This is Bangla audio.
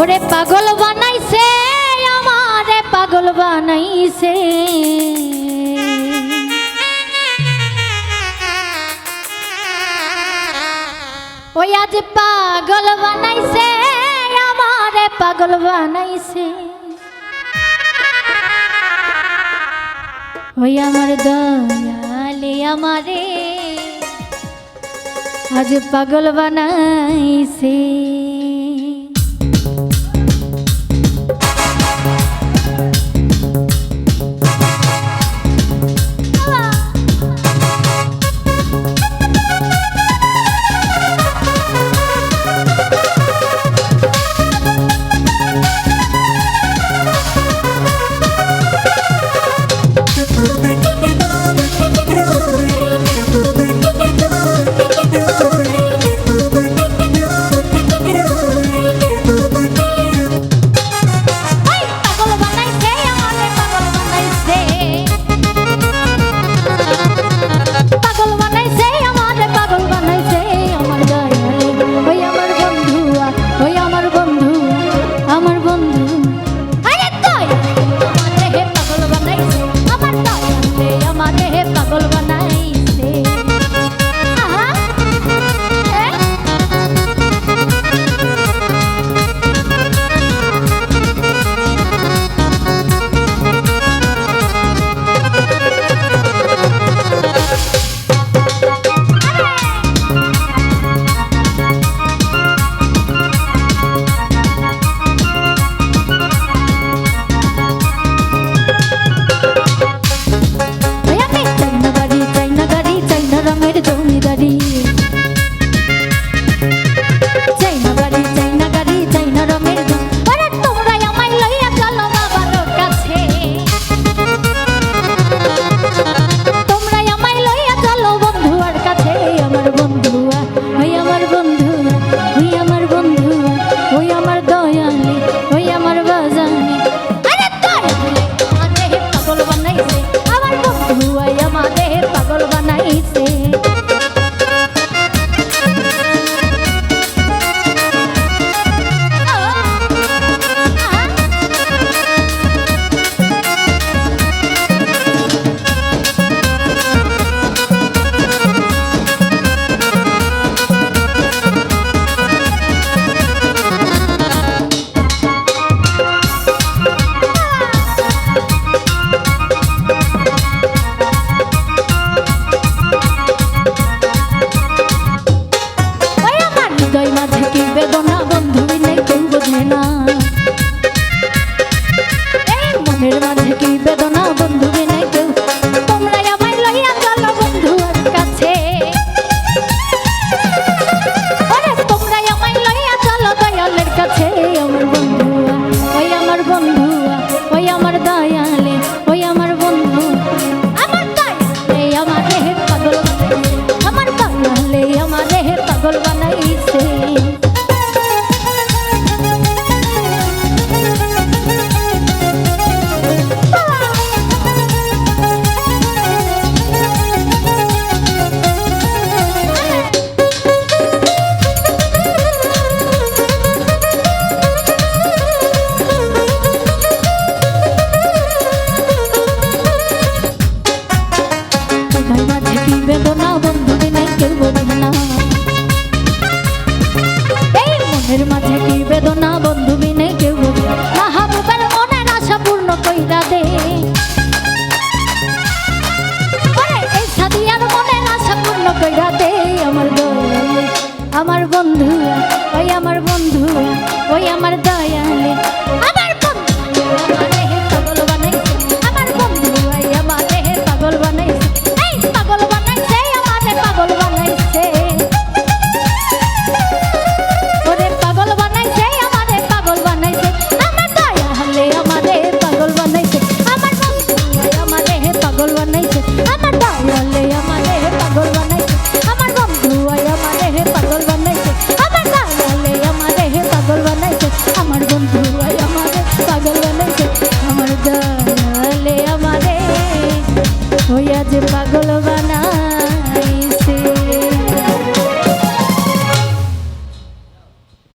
ওরে পাগল বানাইছে, আমার পাগল বানাইছে। ওই আজ পাগল বানাইছে, আমার পাগল বানাইছে। ওই আমার দয়ালে আমারে আজ পাগল বানাইছে। বানাই কি বেদনা বন্ধু মিলে কেউ বোঝে না। মনের মাঝে কি বেদনা বন্ধু বিনা কেউ বোঝে না। এই মনের মাঝে কি বেদনা বন্ধু বিনে কেউ বোঝে না? হাবুবের মনের আশা পূর্ণ কইরা দে। এই সাদিয়ার মনের আশা